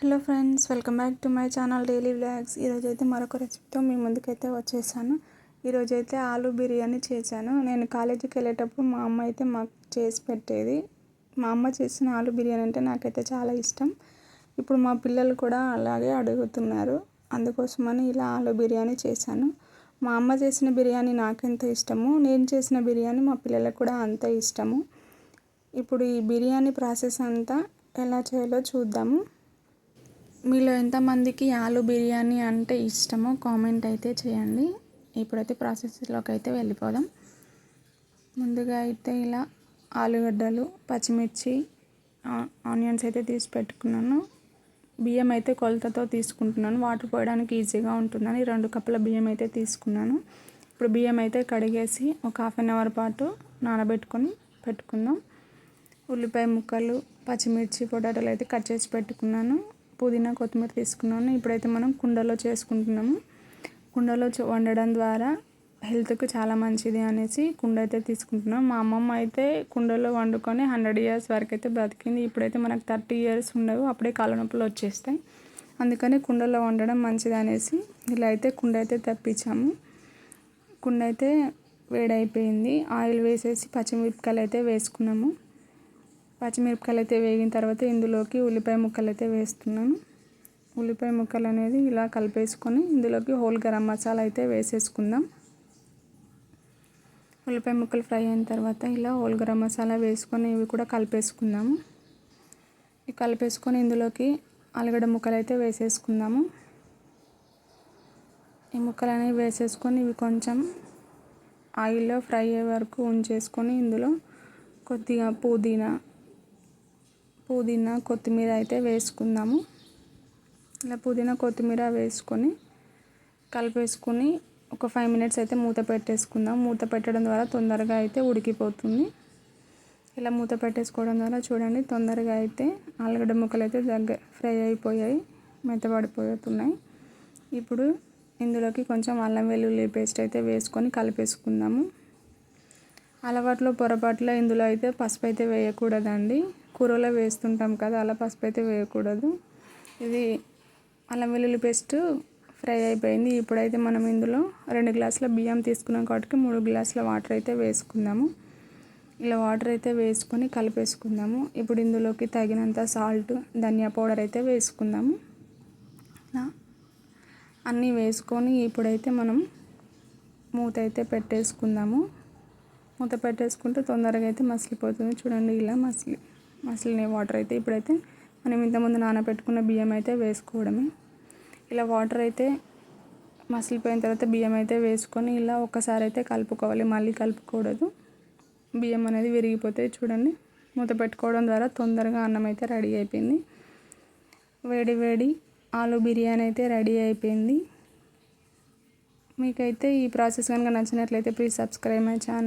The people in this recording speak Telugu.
Hello friends welcome back to my channel daily vlogs. ఈరోజు అయితే మరొక రెసిపీతో మీ ముందుకైతే వచ్చేసాను. ఈరోజు అయితే ఆలూ బిర్యానీ చేశాను. నేను కాలేజీకి వెళ్ళేటప్పుడు మా అమ్మ అయితే మాకు చేసి పెట్టేది. మా అమ్మ చేసిన ఆలూ బిర్యానీ అంటే నాకైతే చాలా ఇష్టం. ఇప్పుడు మా పిల్లలు కూడా అలాగే అడుగుతున్నారు. అందుకోసమని ఇలా ఆలూ బిర్యానీ చేశాను. మా అమ్మ చేసిన బిర్యానీ నాకెంత ఇష్టము నేను చేసిన బిర్యానీ మా పిల్లలకు కూడా అంత ఇష్టము. ఇప్పుడు ఈ బిర్యానీ ప్రాసెస్ అంతా ఎలా చేయాలో చూద్దాము. మీలో ఎంతమందికి ఆలు బిర్యానీ అంటే ఇష్టమో కామెంట్ అయితే చేయండి. ఇప్పుడైతే ప్రాసెస్లోకి అయితే వెళ్ళిపోదాం. ముందుగా అయితే ఇలా ఆలుగడ్డలు పచ్చిమిర్చి ఆనియన్స్ అయితే తీసి పెట్టుకున్నాను. బియ్యం అయితే కొలతతో తీసుకుంటున్నాను. వాటర్ పోయడానికి ఈజీగా ఉంటుందని రెండు కప్పుల బియ్యం అయితే తీసుకున్నాను. ఇప్పుడు బియ్యం అయితే కడిగేసి ఒక హాఫ్ అన్ అవర్ పాటు నానబెట్టుకొని పెట్టుకుందాం. ఉల్లిపాయ ముక్కలు పచ్చిమిర్చి పొటాటోలు అయితే కట్ చేసి పెట్టుకున్నాను. పుదీనా కొత్తిమీర తీసుకున్నాను. ఇప్పుడైతే మనం కుండలో చేసుకుంటున్నాము. కుండలో వండడం ద్వారా హెల్త్కు చాలా మంచిది అనేసి కుండ అయితే తీసుకుంటున్నాం. మా అమ్మమ్మ అయితే కుండలో వండుకొని హండ్రెడ్ ఇయర్స్ వరకు అయితే బ్రతికింది. ఇప్పుడైతే మనకు థర్టీ ఇయర్స్ ఉండవు. అప్పుడే కాళ్ళ నొప్పులు వచ్చేస్తాయి. అందుకని కుండలో వండడం మంచిది అనేసి ఇలా అయితే కుండ అయితే తప్పించాము. కుండ అయితే వేడైపోయింది. ఆయిల్ వేసేసి పచ్చిమిరపకాయలు అయితే వేసుకున్నాము. పచ్చిమిరపకాయలు అయితే వేగిన తర్వాత ఇందులోకి ఉల్లిపాయ ముక్కలు అయితే వేస్తున్నాను. ఉల్లిపాయ ముక్కలు అనేది ఇలా కలిపేసుకొని ఇందులోకి హోల్ గరం మసాలా అయితే వేసేసుకుందాం. ఉల్లిపాయ ముక్కలు ఫ్రై అయిన తర్వాత ఇలా హోల్ గరం మసాలా వేసుకొని ఇవి కూడా కలిపేసుకుందాము. ఇవి కలిపేసుకొని ఇందులోకి ఆలుగడ్డ ముక్కలు అయితే వేసేసుకుందాము. ఈ ముక్కలు అనేవి వేసేసుకొని ఇవి కొంచెం ఆయిల్లో ఫ్రై అయ్యే వరకు ఉంచేసుకొని ఇందులో కొద్దిగా పుదీనా పుదీనా కొత్తిమీర అయితే వేసుకుందాము. ఇలా పుదీనా కొత్తిమీర వేసుకొని కలిపేసుకొని ఒక ఫైవ్ మినిట్స్ అయితే మూత పెట్టేసుకుందాం. మూత పెట్టడం ద్వారా తొందరగా అయితే ఉడికిపోతుంది. ఇలా మూత పెట్టేసుకోవడం ద్వారా చూడండి తొందరగా అయితే ఆలుగడ్డ ముక్కలు అయితే దగ్గర ఫ్రై అయిపోయాయి మెత్తబడిపోతున్నాయి. ఇప్పుడు ఇందులోకి కొంచెం అల్లం వెల్లుల్లి పేస్ట్ అయితే వేసుకొని కలిపేసుకుందాము. అలవాట్లో పొరపాట్లో ఇందులో అయితే పసుపు అయితే వేయకూడదండి. కూరలో వేస్తుంటాం కదా అలా పసుపు అయితే వేయకూడదు. ఇది అల్లం వెల్లుల్లి పేస్ట్ ఫ్రై అయిపోయింది. ఇప్పుడైతే మనం ఇందులో రెండు గ్లాసుల బియ్యం తీసుకున్నాం కాబట్టి మూడు గ్లాసుల వాటర్ అయితే వేసుకుందాము. ఇలా వాటర్ అయితే వేసుకొని కలిపేసుకుందాము. ఇప్పుడు ఇందులోకి తగినంత సాల్ట్ ధనియా పౌడర్ అయితే వేసుకుందాము. అన్నీ వేసుకొని ఇప్పుడైతే మనం మూత అయితే పెట్టేసుకుందాము. మూత పెట్టేసుకుంటే తొందరగా అయితే మసిలిపోతుంది. చూడండి ఇలా మసిలి మసిలిన వాటర్ అయితే ఇప్పుడైతే మనం ఇంతకుముందు నానబెట్టుకున్న బియ్యం అయితే వేసుకోవడమే. ఇలా వాటర్ అయితే మసిలిపోయిన తర్వాత బియ్యం అయితే వేసుకొని ఇలా ఒక్కసారి అయితే కలుపుకోవాలి. మళ్ళీ కలుపుకూడదు బియ్యం అనేది విరిగిపోతే చూడండి మూత పెట్టుకోవడం ద్వారా తొందరగా అన్నం అయితే రెడీ అయిపోయింది. వేడి వేడి ఆలు బిర్యానీ అయితే రెడీ అయిపోయింది. మీకైతే ఈ ప్రాసెస్ కనుక నచ్చినట్లయితే ప్లీజ్ సబ్స్క్రైబ్ మై ఛానల్.